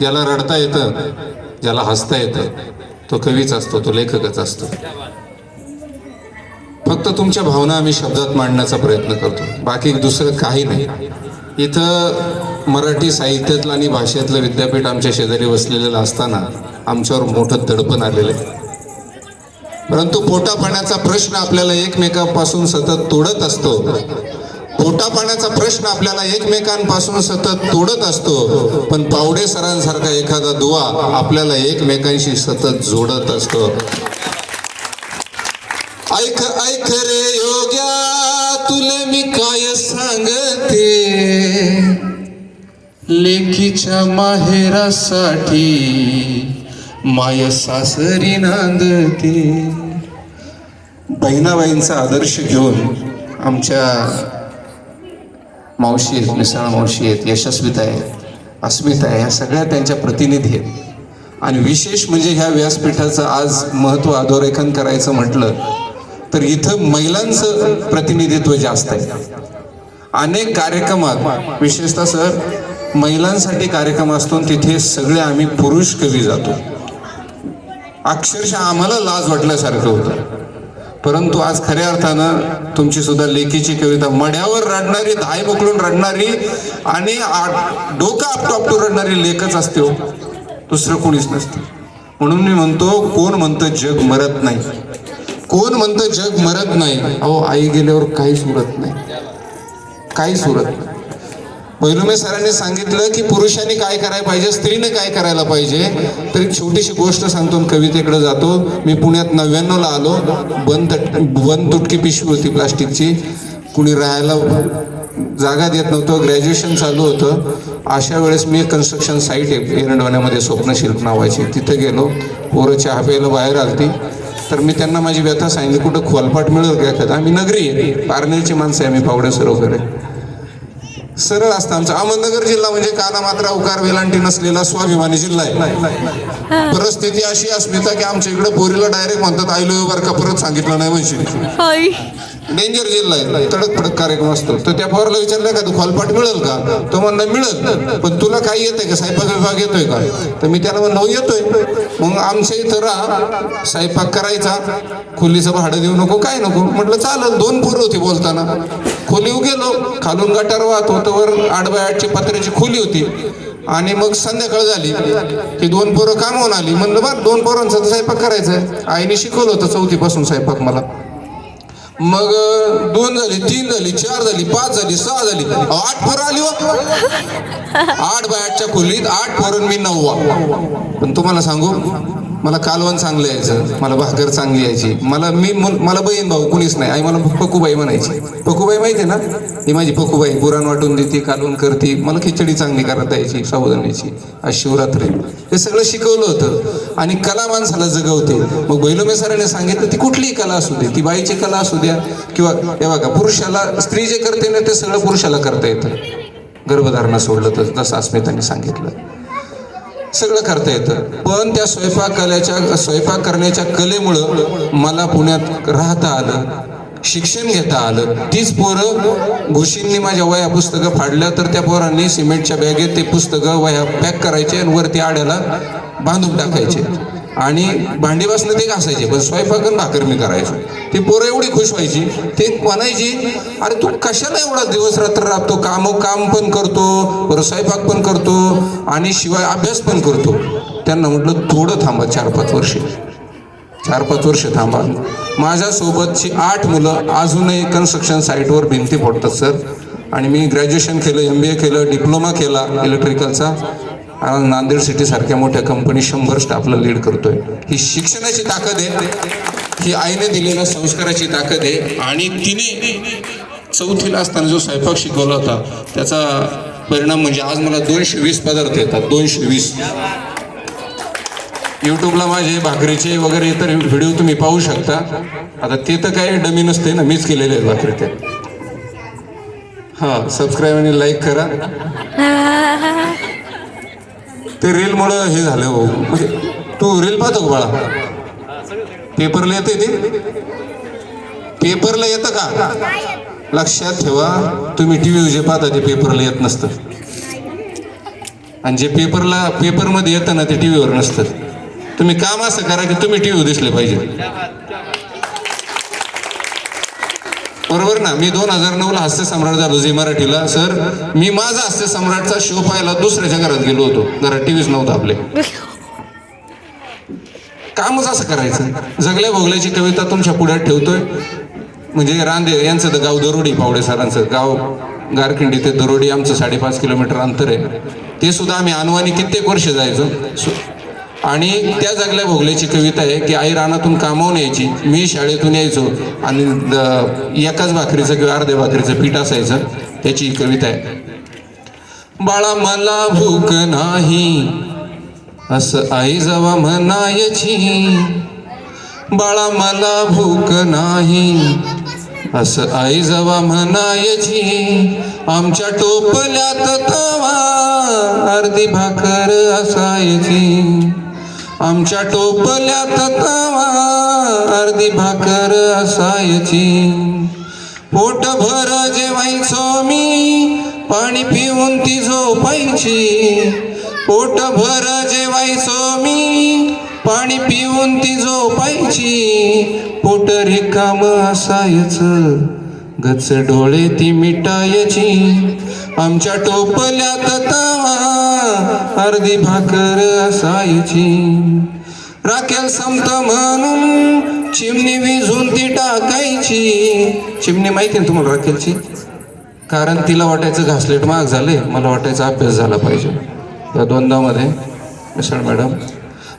ज्याला रडता येतं ज्याला हसता येतं तो कवीच असतो तो लेखकच असतो. फक्त तुमच्या भावना आम्ही शब्दात मांडण्याचा प्रयत्न करतो. बाकी दुसरं काही नाही. इथं मराठी साहित्यातलं आणि भाषेतलं विद्यापीठ आमच्या शेजारी वसलेलं असताना आमच्यावर मोठं दडपण आलेलं आहे. परंतु पोटापाण्याचा प्रश्न आपल्याला एकमेकांपासून सतत तोडत असतो. पोटापाण्याचा प्रश्न आपल्याला एकमेकांपासून सतत तोडत असतो. पण पावडे सरांसारखा एखादा दुवा आपल्याला एकमेकांशी सतत जोडत असतो. ऐक ऐक रे योग्या तुले मी काय सांगते? लेखीच्या माहेरासाठी माय सासरी नांदते. बहिणाबाईंचा आदर्श घेऊन आमच्या मावशी आहेत मिसाळ मावशी आहेत यशस्विता आहेत अस्मिता आहे ह्या सगळ्या त्यांच्या प्रतिनिधी आहेत. आणि विशेष म्हणजे ह्या व्यासपीठाचं आज महत्त्व अधोरेखन करायचं म्हटलं तर इथं महिलांचं प्रतिनिधित्व जास्त आहे. अनेक कार्यक्रमात विशेषतः सर महिलांसाठी कार्यक्रम असतो आणि तिथे सगळे आम्ही पुरुष कवी जातो. अक्षरशः आम्हाला लाज वाटल्यासारखं होतं. परंतु आज खऱ्या अर्थानं तुमची सुद्धा लेखीची कविता मड्यावर रडणारी धाय मोकळून रडणारी आणि आ- डोकं आपटू रडणारी लेखच असते हो. दुसरं कोणीच नसतं. म्हणून मी म्हणतो कोण म्हणतं जग मरत नाही? कोण म्हणतं जग मरत नाही? अहो आई गेल्यावर काहीच उरत नाही. काहीच उरत नाही. पैलुमे सरांनी सांगितलं की पुरुषांनी काय करायला पाहिजे स्त्रीने काय करायला पाहिजे? तर एक छोटीशी गोष्ट सांगतो कवितेकडे जातो. मी पुण्यात नव्याण्णवला आलो. बंद बंद तुटकी पिशवी होती प्लास्टिकची. कुणी राहायला जागा देत नव्हतं. ग्रॅज्युएशन चालू होतं. अशा वेळेस मी कन्स्ट्रक्शन साईट आहे एरंडवण्यामध्ये स्वप्नशिल्प नावाची. तिथं गेलो. पोरं चहा प्यायला बाहेर आलती. तर मी त्यांना माझी व्यथा सांगितली कुठं खोलपाट मिळेल काय एखादं? आम्ही नगरी आहे. पारनेरची माणसं आहे मी पावडे सरोवर आहे. सरळ असतं आमचा. अहमदनगर जिल्हा म्हणजे काना मात्रा उकार वेलांटी नसलेला स्वाभिमानी जिल्हा आहे. परिस्थिती अशी अस्मिता की आमच्या इकडे पोरीला डायरेक्ट म्हणतात आयलो बर का परत सांगितलं नाही म्हणशील. होय. डेंजर जिल्हा आहे. तडक फडक कार्यक्रम असतो. तर त्या पोराला विचारलं का तू खोलपाट मिळेल का? तो म्हणला मिळेल. पण तुला काही येतंय का? स्वयंपाक विभाग येतोय का? तर मी त्याला म्हणलं हो येतोय. मग आमच्या इथं राहा. स्वयंपाक करायचा. खोलीचं भाडं देऊ नको काय नको. म्हटलं चालेल. दोन पोरं होती बोलताना. खोलीव गेलो खालून गटार वाहत होतं वर आठ बाय आठची पत्र्याची खोली होती. आणि मग संध्याकाळ झाली की दोन पोरं कामावून आली. म्हणलं बरं दोन पोरांचा तर स्वयंपाक करायचा आहे आईने शिकवलं होतं चौथीपासून स्वयंपाक मला. मग दोन झाली तीन झाली चार झाली पाच झाली सहा झाली. अहो, आठ पोरं आली हो. आठ बाय आठच्या खोलीत आठ पोरं मी नववा. पण तुम्हाला सांगू मला कालवण चांगलं यायचं मला भाकर चांगली यायची. मला मी मला बहीण भाऊ कुणीच नाही. आई मला पकूबाई म्हणायची. पकूबाई माहिती आहे ना? ही माझी पकूबाई पुराण वाटून देते कालवण करते. मला खिचडी चांगली करता यायची साबुदाण्याची आज शिवरात्री. हे सगळं शिकवलं होतं. आणि कला माणसाला जगवते. मग बैलोमे सरांनी सांगितलं ती कुठलीही कला असू दे. ती बाईची कला असू द्या किंवा हे बघा पुरुषाला स्त्री जे करते ना ते सगळं पुरुषाला करता येतं. गर्भधारणा सोडलं तर जसं अस्मिताने सांगितलं. सगळं करता येतं. पण त्या स्वयंपाक कलेच्या स्वयंपाक करण्याच्या कलेमुळं मला पुण्यात राहता आलं शिक्षण घेता आलं. तीच पोरं घुशींनी माझ्या वया पुस्तकं फाडल्या तर त्या पोरांनी सिमेंटच्या बॅगेत ते पुस्तकं वया पॅक करायचे आणि वरती आड्याला बांधून टाकायचे. आणि भांडी बसणं ते घासायचे पण स्वयंपाक भाकर मी करायचो. ती पोरं एवढी खुश व्हायची ते म्हणायची अरे तू कशाला एवढा दिवस रात्र राबतो? काम काम पण करतो बरं स्वयंपाक पण करतो आणि शिवाय अभ्यास पण करतो. त्यांना म्हटलं थोडं थांबा चार पाच वर्षे. चार पाच वर्ष थांबा. माझ्यासोबतची आठ मुलं अजूनही कन्स्ट्रक्शन साईटवर भिंती फोडतात सर. आणि मी ग्रॅज्युएशन केलं एम बी ए केलं डिप्लोमा केला इलेक्ट्रिकलचा आणि नांदेड सिटी सारख्या मोठ्या कंपनी शंभर स्टाफला लीड करतोय. ही शिक्षणाची ताकद आहे. ही आईने दिलेल्या संस्काराची ताकद आहे. आणि तिने चौथीला असताना जो स्वयंपाक शिकवला होता त्याचा परिणाम म्हणजे आज मला दोनशे वीस पदार्थ येतात. दोनशे वीस. युट्यूबला माझे भाकरीचे वगैरे इतर व्हिडिओ तुम्ही पाहू शकता. आता ते तर काही डमी नसते ना मीच केलेले आहेत भाकरी ते. हा सबस्क्राईब आणि लाईक करा. ते रीलमुळं हे झालं हो. म्हणजे तू रील पाहतो का बाळा? पेपरला येते ते? पेपरला येतं का? लक्षात ठेवा. तुम्ही टी व्ही जे पाहता ते पेपरला येत नसतं. आणि जे पेपरला पेपरमध्ये येतं ना ते टी व्हीवर नसतं. तुम्ही काम असं करा की तुम्ही टी व्ही दिसले पाहिजे. बरोबर ना? मी दोन हजार नऊला हास्य सम्राट झालो झी मराठीला. सर मी माझा हास्य सम्राटचा शो पाहायला दुसऱ्याच्या घरात गेलो होतो. घरात टीव्हीच नव्हता आपले. कामच असं करायचं. जगल्या भोगल्याची कविता तुमच्या पुढ्यात ठेवतोय. म्हणजे रांदे यांचं तर गाव दरोडी पावडे सरांचं. गाव गारखिंडी ते दरोडी आमचं साडेपाच किलोमीटर अंतर आहे. ते सुद्धा आम्ही अनुवानी कित्येक वर्ष जायचो. आणि त्या जगल्या भोगल्याची कविता आहे की आई रानातून कामावून यायची मी शाळेतून यायचो आणि एकाच भाकरीचं किंवा अर्ध्या भाकरीचं पीठ असायचं त्याची ही कविता आहे. बाळा मला भूक नाही असं आई जवा म्हणायची. बाळा मला भूक नाही असं आई जवा म्हणायची. आमच्या टोपल्यात तवा अर्धी भाकर असायची. आमच्या टोपल्यात तवा अर्धी भाकर असायची. पोट भर जेवायचो मी पाणी पिऊन ती झोपायची. पोट भर जेवायचो मी पाणी पिऊन ती झोपायची. पोट रिकाम असायचं गच डोळे ती मिटायची. आमच्या टोपल्यात तवा अर्धी भाकर असायची. राखेल संत म्हणून चिमणी विझून ती टाकायची. चिमणी माहिती ना तुम्हाला राखेलची? कारण तिला वाटायचं घासलेट महाग झाले. मला वाटायचा अभ्यास झाला पाहिजे. या द्वंद्वामध्ये. मिसळ मॅडम.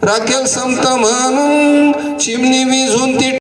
राखेल संत म्हणून चिमणी विझून ती